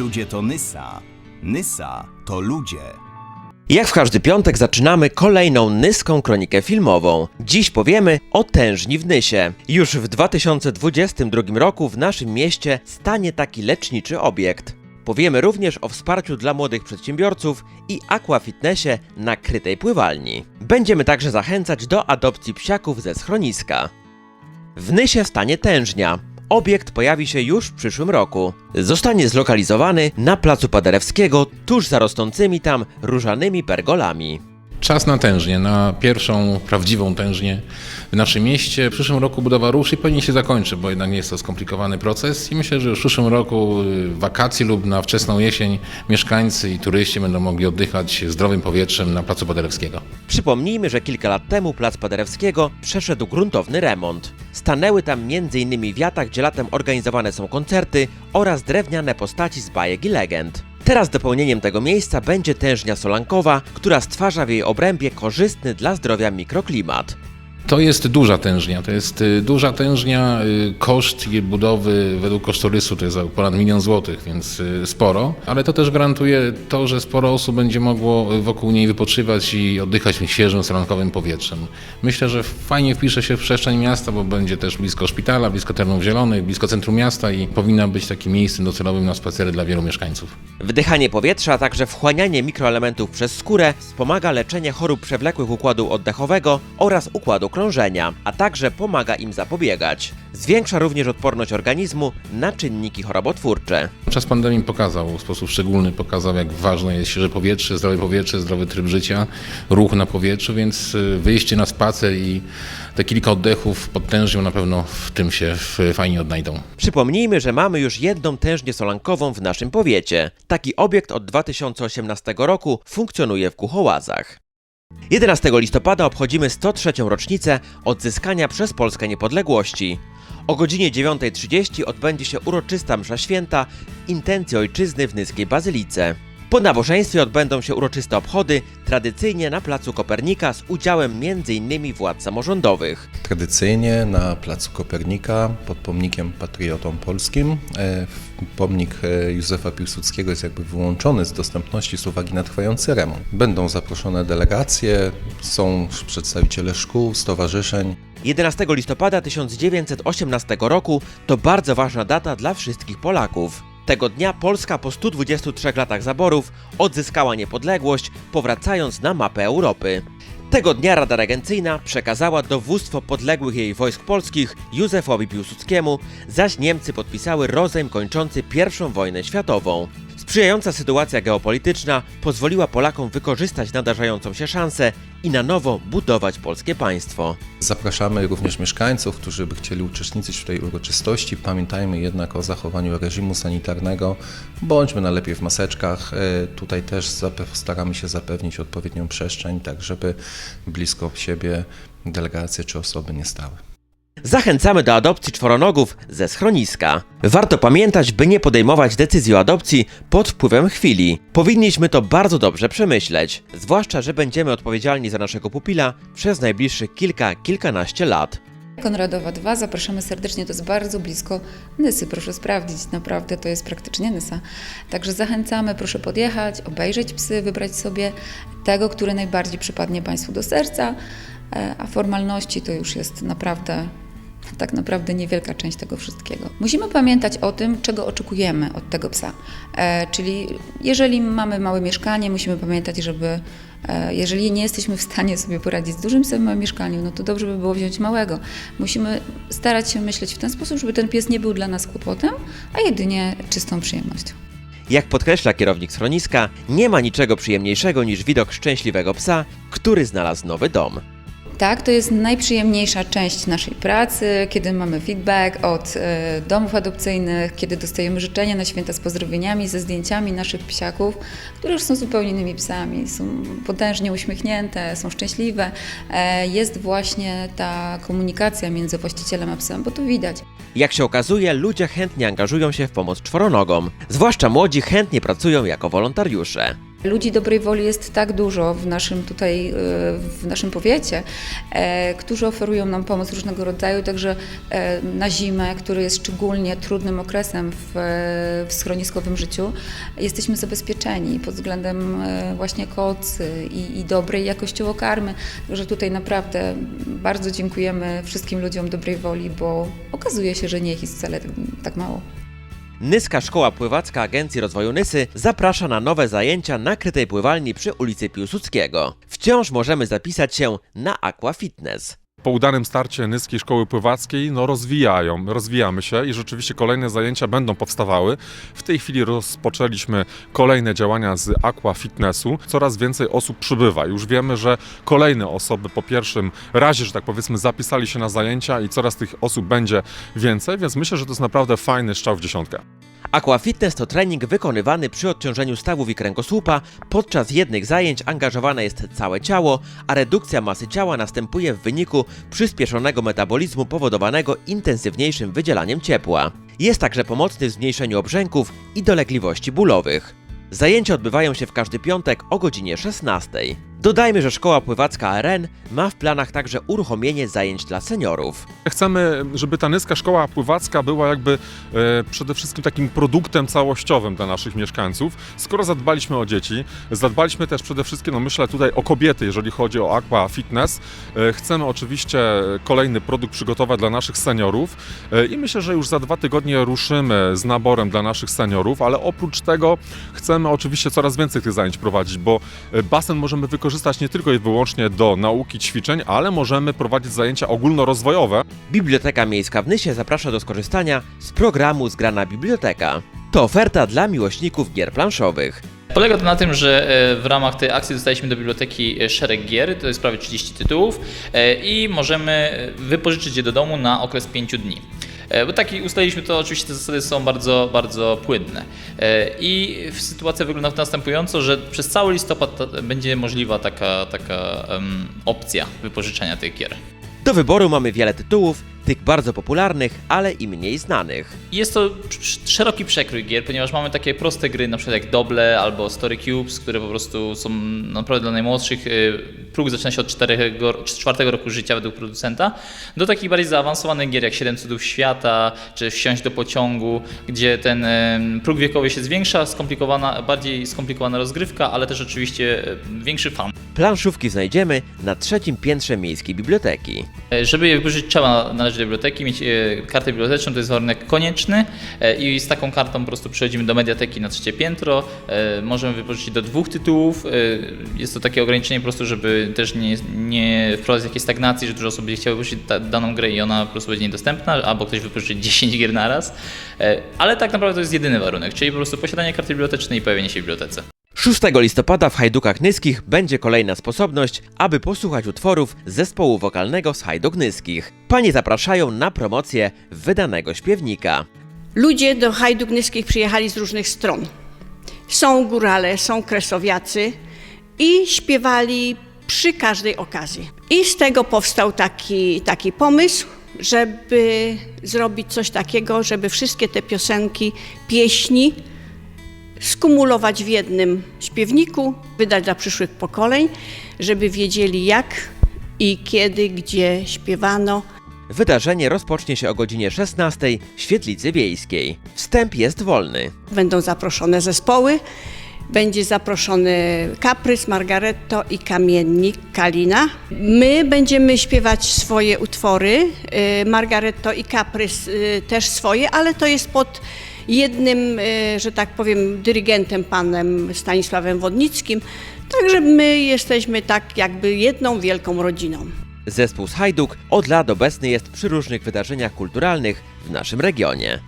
Ludzie to Nysa. Nysa to ludzie. Jak w każdy piątek zaczynamy kolejną nyską kronikę filmową. Dziś powiemy o tężni w Nysie. Już w 2022 roku w naszym mieście stanie taki leczniczy obiekt. Powiemy również o wsparciu dla młodych przedsiębiorców i aquafitnessie na krytej pływalni. Będziemy także zachęcać do adopcji psiaków ze schroniska. W Nysie stanie tężnia. Obiekt pojawi się już w przyszłym roku. Zostanie zlokalizowany na placu Paderewskiego, tuż za rosnącymi tam różanymi pergolami. Czas na tężnię, na pierwszą prawdziwą tężnię w naszym mieście. W przyszłym roku budowa ruszy i pewnie się zakończy, bo jednak nie jest to skomplikowany proces i myślę, że w przyszłym roku y, w wakacje lub na wczesną jesień mieszkańcy i turyści będą mogli oddychać zdrowym powietrzem na placu Paderewskiego. Przypomnijmy, że kilka lat temu plac Paderewskiego przeszedł gruntowny remont. Stanęły tam m.in. wiata, gdzie latem organizowane są koncerty oraz drewniane postaci z bajek i legend. Teraz dopełnieniem tego miejsca będzie tężnia solankowa, która stwarza w jej obrębie korzystny dla zdrowia mikroklimat. To jest duża tężnia, to jest y, duża tężnia, y, koszt jej budowy według kosztorysu to jest ponad milion złotych, więc y, sporo, ale to też gwarantuje to, że sporo osób będzie mogło wokół niej wypoczywać i oddychać świeżym, selankowym powietrzem. Myślę, że fajnie wpisze się w przestrzeń miasta, bo będzie też blisko szpitala, blisko terenów zielonych, blisko centrum miasta i powinna być takim miejscem docelowym na spacery dla wielu mieszkańców. Wdychanie powietrza, a także wchłanianie mikroelementów przez skórę wspomaga leczenie chorób przewlekłych układu oddechowego oraz układu krążenia, a także pomaga im zapobiegać. Zwiększa również odporność organizmu na czynniki chorobotwórcze. Czas pandemii pokazał, w sposób szczególny pokazał, jak ważne jest świeże powietrze, zdrowe powietrze, zdrowy tryb życia, ruch na powietrzu, więc y, wyjście na spacer i te kilka oddechów pod tężnią na pewno w tym się fajnie odnajdą. Przypomnijmy, że mamy już jedną tężnię solankową w naszym powiecie. Taki obiekt od 2018 roku funkcjonuje w Kuchołazach. 11 listopada obchodzimy 103. rocznicę odzyskania przez Polskę niepodległości. O godzinie 9.30 odbędzie się uroczysta msza święta intencji ojczyzny w Nyskiej Bazylice. Po nabożeństwie odbędą się uroczyste obchody, tradycyjnie na placu Kopernika z udziałem m.in. władz samorządowych. Tradycyjnie na Placu Kopernika pod pomnikiem patriotom polskim. E, Pomnik e, Józefa Piłsudskiego jest jakby wyłączony z dostępności z uwagi na trwający remont. Będą zaproszone delegacje, są przedstawiciele szkół, stowarzyszeń. 11 listopada 1918 roku to bardzo ważna data dla wszystkich Polaków. Tego dnia Polska po 123 latach zaborów odzyskała niepodległość, powracając na mapę Europy. Tego dnia Rada Regencyjna przekazała dowództwo podległych jej wojsk polskich Józefowi Piłsudskiemu, zaś Niemcy podpisały rozejm kończący I wojnę światową. Sprzyjająca sytuacja geopolityczna pozwoliła Polakom wykorzystać nadarzającą się szansę i na nowo budować polskie państwo. Zapraszamy również mieszkańców, którzy by chcieli uczestniczyć w tej uroczystości. Pamiętajmy jednak o zachowaniu reżimu sanitarnego. Bądźmy najlepiej w maseczkach. E, Tutaj też staramy się zapewnić odpowiednią przestrzeń, tak żeby blisko siebie delegacje czy osoby nie stały. Zachęcamy do adopcji czworonogów ze schroniska. Warto pamiętać, by nie podejmować decyzji o adopcji pod wpływem chwili. Powinniśmy to bardzo dobrze przemyśleć, zwłaszcza, że będziemy odpowiedzialni za naszego pupila przez najbliższych kilka, kilkanaście lat. Konradowa 2, zapraszamy serdecznie, to jest bardzo blisko Nysy, proszę sprawdzić, naprawdę to jest praktycznie Nysa. Także zachęcamy, proszę podjechać, obejrzeć psy, wybrać sobie tego, który najbardziej przypadnie Państwu do serca, e, a formalności to już jest naprawdę tak naprawdę niewielka część tego wszystkiego. Musimy pamiętać o tym, czego oczekujemy od tego psa. E, czyli jeżeli mamy małe mieszkanie, musimy pamiętać, żeby e, jeżeli nie jesteśmy w stanie sobie poradzić z dużym psem w małym no to dobrze by było wziąć małego. Musimy starać się myśleć w ten sposób, żeby ten pies nie był dla nas kłopotem, a jedynie czystą przyjemnością. Jak podkreśla kierownik schroniska, nie ma niczego przyjemniejszego niż widok szczęśliwego psa, który znalazł nowy dom. Tak, to jest najprzyjemniejsza część naszej pracy, kiedy mamy feedback od e, domów adopcyjnych, kiedy dostajemy życzenia na święta z pozdrowieniami, ze zdjęciami naszych psiaków, które już są zupełnie innymi psami, są potężnie uśmiechnięte, są szczęśliwe. E, jest właśnie ta komunikacja między właścicielem a psem, bo to widać. Jak się okazuje, ludzie chętnie angażują się w pomoc czworonogom. Zwłaszcza młodzi chętnie pracują jako wolontariusze. Ludzi dobrej woli jest tak dużo w naszym tutaj, e, w naszym powiecie, e, którzy oferują nam pomoc różnego rodzaju, także e, na zimę, który jest szczególnie trudnym okresem w, w schroniskowym życiu, jesteśmy zabezpieczeni pod względem właśnie kocy i, i dobrej jakościowo karmy. Także tutaj naprawdę bardzo dziękujemy wszystkim ludziom dobrej woli, bo okazuje się, że nie jest wcale tak, tak mało. Nyska Szkoła Pływacka Agencji Rozwoju Nysy zaprasza na nowe zajęcia na krytej pływalni przy ulicy Piłsudskiego. Wciąż możemy zapisać się na Aqua Fitness. Po udanym starcie Nyskiej Szkoły Pływackiej no rozwijają, rozwijamy się i rzeczywiście kolejne zajęcia będą powstawały. W tej chwili rozpoczęliśmy kolejne działania z Aqua Fitnessu. Coraz więcej osób przybywa. Już wiemy, że kolejne osoby po pierwszym razie, że tak powiedzmy, zapisali się na zajęcia i coraz tych osób będzie więcej, więc myślę, że to jest naprawdę fajny strzał w dziesiątkę. Aqua Fitness to trening wykonywany przy odciążeniu stawów i kręgosłupa. Podczas jednych zajęć angażowane jest całe ciało, a redukcja masy ciała następuje w wyniku przyspieszonego metabolizmu powodowanego intensywniejszym wydzielaniem ciepła. Jest także pomocny w zmniejszeniu obrzęków i dolegliwości bólowych. Zajęcia odbywają się w każdy piątek o godzinie 16. Dodajmy, że Szkoła Pływacka RN ma w planach także uruchomienie zajęć dla seniorów. Chcemy, żeby ta Nyska Szkoła Pływacka była jakby e, przede wszystkim takim produktem całościowym dla naszych mieszkańców. Skoro zadbaliśmy o dzieci, zadbaliśmy też przede wszystkim, no myślę tutaj o kobiety, jeżeli chodzi o Aqua Fitness. E, chcemy oczywiście kolejny produkt przygotować dla naszych seniorów e, i myślę, że już za dwa tygodnie ruszymy z naborem dla naszych seniorów, ale oprócz tego chcemy oczywiście coraz więcej tych zajęć prowadzić, bo e, basen możemy wykorzystać nie tylko i wyłącznie do nauki ćwiczeń, ale możemy prowadzić zajęcia ogólnorozwojowe. Biblioteka Miejska w Nysie zaprasza do skorzystania z programu Zgrana Biblioteka. To oferta dla miłośników gier planszowych. Polega to na tym, że e, w ramach tej akcji dostaliśmy do biblioteki e, szereg gier, to jest prawie 30 tytułów e, i możemy wypożyczyć je do domu na okres 5 dni. E, Bo taki ustaliliśmy to, oczywiście te zasady są bardzo, bardzo płynne. E, I sytuacja wygląda następująco, że przez cały listopad będzie możliwa taka, taka em, opcja wypożyczenia tych gier. Do wyboru mamy wiele tytułów, tych bardzo popularnych, ale i mniej znanych. Jest to sz- sz- szeroki przekrój gier, ponieważ mamy takie proste gry, na przykład jak Doble albo Story Cubes, które po prostu są naprawdę dla najmłodszych. y, Próg zaczyna się od 4, czwartego roku życia według producenta, do takich bardziej zaawansowanych gier jak 7 cudów świata, czy Wsiąść do pociągu, gdzie ten y, próg wiekowy się zwiększa, skomplikowana, bardziej skomplikowana rozgrywka, ale też oczywiście y, większy fan. Planszówki znajdziemy na trzecim piętrze Miejskiej Biblioteki. E, Żeby je wypożyczyć, trzeba należeć do biblioteki, mieć e, kartę biblioteczną, to jest warunek konieczny e, i z taką kartą po prostu przechodzimy do mediateki na trzecie piętro. E, Możemy wypożyczyć do dwóch tytułów. Jest to takie ograniczenie po prostu, żeby też nie, nie wprowadzać jakiejś stagnacji, że dużo osób będzie chciało wypożyczyć daną grę i ona po prostu będzie niedostępna, albo ktoś wypożyczy 10 gier naraz. E, Ale tak naprawdę to jest jedyny warunek, czyli po prostu posiadanie karty bibliotecznej i pojawienie się w bibliotece. 6 listopada w Hajdukach Nyskich będzie kolejna sposobność, aby posłuchać utworów zespołu wokalnego z Hajduk Nyskich. Panie zapraszają na promocję wydanego śpiewnika. Ludzie do Hajduk Nyskich przyjechali z różnych stron. Są górale, są kresowiacy i śpiewali przy każdej okazji. I z tego powstał taki, taki pomysł, żeby zrobić coś takiego, żeby wszystkie te piosenki, pieśni skumulować w jednym śpiewniku, wydać dla przyszłych pokoleń, żeby wiedzieli jak i kiedy, gdzie śpiewano, Wydarzenie rozpocznie się o godzinie 16 w Świetlicy Wiejskiej. Wstęp jest wolny. Będą zaproszone zespoły. Będzie zaproszony Kaprys, Margaretto i Kamiennik Kalina. My będziemy śpiewać swoje utwory, y, Margaretto i Kaprys y, też swoje, ale to jest pod jednym, y, że tak powiem, dyrygentem, panem Stanisławem Wodnickim. Także my jesteśmy tak jakby jedną wielką rodziną. Zespół z Hajduk od lat obecny jest przy różnych wydarzeniach kulturalnych w naszym regionie.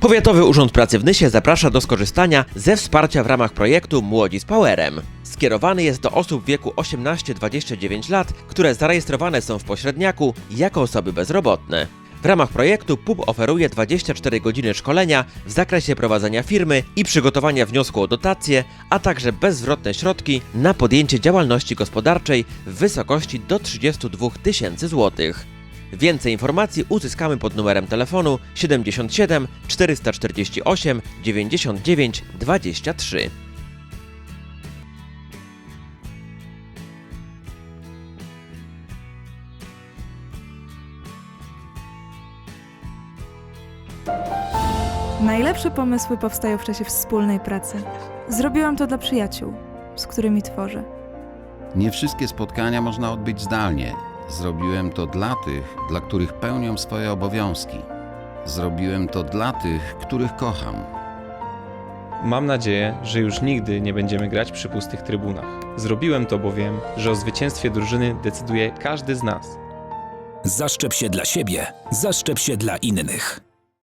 Powiatowy Urząd Pracy w Nysie zaprasza do skorzystania ze wsparcia w ramach projektu Młodzi z Powerem. Skierowany jest do osób w wieku 18-29 lat, które zarejestrowane są w pośredniaku jako osoby bezrobotne. W ramach projektu PUB oferuje 24 godziny szkolenia w zakresie prowadzenia firmy i przygotowania wniosku o dotację, a także bezzwrotne środki na podjęcie działalności gospodarczej w wysokości do 32 tysięcy złotych. Więcej informacji uzyskamy pod numerem telefonu 77 448 99 23. Najlepsze pomysły powstają w czasie wspólnej pracy. Zrobiłam to dla przyjaciół, z którymi tworzę. Nie wszystkie spotkania można odbyć zdalnie. Zrobiłem to dla tych, dla których pełnią swoje obowiązki. Zrobiłem to dla tych, których kocham. Mam nadzieję, że już nigdy nie będziemy grać przy pustych trybunach. Zrobiłem to, bo wiem, że o zwycięstwie drużyny decyduje każdy z nas. Zaszczep się dla siebie, zaszczep się dla innych.